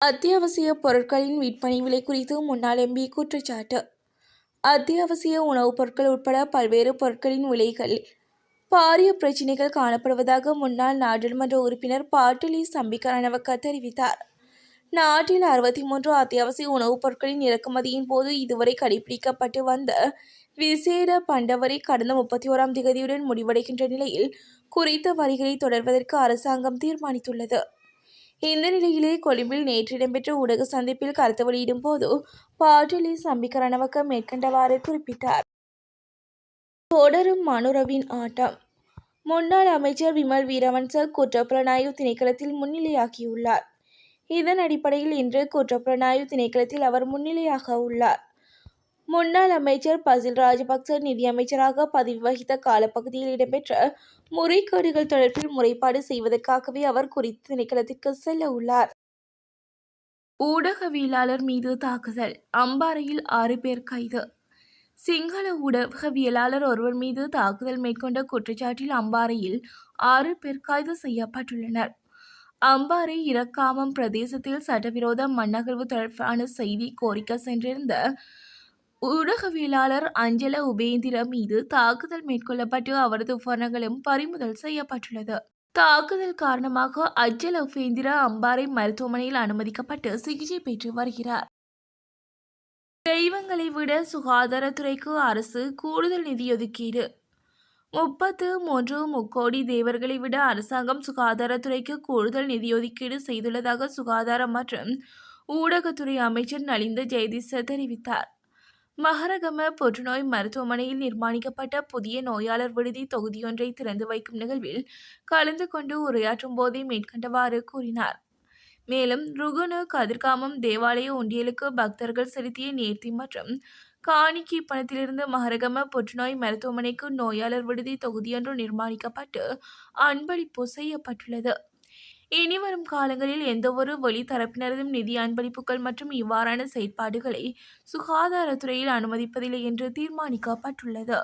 அத்தியாவசிய பொருட்களின் விற்பனை விலை குறித்து முன்னாள் எம்பி குற்றச்சாட்டு. அத்தியாவசிய உணவுப் பொருட்கள் உட்பட பல்வேறு பொருட்களின் விலைகள் பாரிய பிரச்சினைகள் காணப்படுவதாக முன்னாள் நாடாளுமன்ற உறுப்பினர் பாட்டிலி சம்பிக்கரணவக்க தெரிவித்தார். நாட்டில் அறுபத்தி மூன்று அத்தியாவசிய உணவுப் பொருட்களின் இறக்குமதியின் போது இதுவரை கடைபிடிக்கப்பட்டு வந்த விசேட பண்டவரை கடந்த முப்பத்தி ஓராம் திகதியுடன் முடிவடைகின்ற நிலையில் குறித்த வரிகளை தொடர்வதற்கு அரசாங்கம் தீர்மானித்துள்ளது. இந்த நிலையிலே கொழும்பில் நேற்று இடம்பெற்ற ஊடக சந்திப்பில் கருத்து வெளியிடும் போது பாட்டலி சம்பிக்கரணவக்க மேற்கண்டவாறு குறிப்பிட்டார். தொடரும் மனுரவின் ஆட்டம். முன்னாள் அமைச்சர் விமல் வீரவன்ச குற்றப்புலனாய்வு திணைக்களத்தில் முன்னிலையாகியுள்ளார். இதன் அடிப்படையில் இன்று குற்றப்புலனாய்வு திணைக்களத்தில் அவர் முன்னிலையாக உள்ளார். முன்னாள் அமைச்சர் பசில் ராஜபக்ச நிதியமைச்சராக பதவி வகித்த காலப்பகுதியில் இடம்பெற்ற முறைகேடுகள் தொடர்பில் முறைப்பாடு செய்வதற்காகவே அவர் குறித்த திணைக்களத்திற்கு செல்ல உள்ளார். ஊடகவியலாளர் மீது தாக்குதல். அம்பாறையில் ஆறு பேர் கைது. சிங்கள ஊடகவியலாளர் ஒருவர் மீது தாக்குதல் மேற்கொண்ட குற்றச்சாட்டில் அம்பாறையில் ஆறு பேர் கைது செய்யப்பட்டுள்ளனர். அம்பாறை இரக்காமம் பிரதேசத்தில் சட்டவிரோத மண்ணகழ்வு தொடர்பான செய்தி கோரிக்கை சென்றிருந்த ஊடகவியலாளர் அஞ்சல உபேந்திர மீது தாக்குதல் மேற்கொள்ளப்பட்டு அவரது உபகரணங்களும் பறிமுதல் செய்யப்பட்டுள்ளது. தாக்குதல் காரணமாக அஜ்ஜல உபேந்திர அம்பாறை மருத்துவமனையில் அனுமதிக்கப்பட்டு சிகிச்சை பெற்று வருகிறார். தெய்வங்களை விட சுகாதாரத்துறைக்கு அரசு கூடுதல் நிதி ஒதுக்கீடு. முப்பத்து மூன்று முக்கோடி தேவர்களை விட அரசாங்கம் சுகாதாரத்துறைக்கு கூடுதல் நிதி ஒதுக்கீடு செய்துள்ளதாக சுகாதாரம் மற்றும் ஊடகத்துறை அமைச்சர் நலிந்த ஜெயதிச தெரிவித்தார். மகரகம புற்றுநோய் மருத்துவமனையில் நிர்மாணிக்கப்பட்ட புதிய நோயாளர் விடுதி தொகுதியொன்றை திறந்து வைக்கும் நிகழ்வில் கலந்து கொண்டு உரையாற்றும் போதே மேற்கண்டவாறு கூறினார். மேலும் ருகுனு கதிர்காமம் தேவாலய ஒன்றியலுக்கு பக்தர்கள் செலுத்திய நேர்த்தி மற்றும் காணிக்கை பணத்திலிருந்து மகரகம புற்றுநோய் மருத்துவமனைக்கு நோயாளர் விடுதி தொகுதியொன்று நிர்மாணிக்கப்பட்டு அன்பளிப்பு செய்யப்பட்டுள்ளது. இனி வரும் காலங்களில் எந்தவொரு வெளி தரப்பினரதும் நிதி அன்பளிப்புகள் மற்றும் இவ்வாறான செயற்பாடுகளை சுகாதாரத்துறையில் அனுமதிப்பதில்லை என்று தீர்மானிக்கப்பட்டுள்ளது.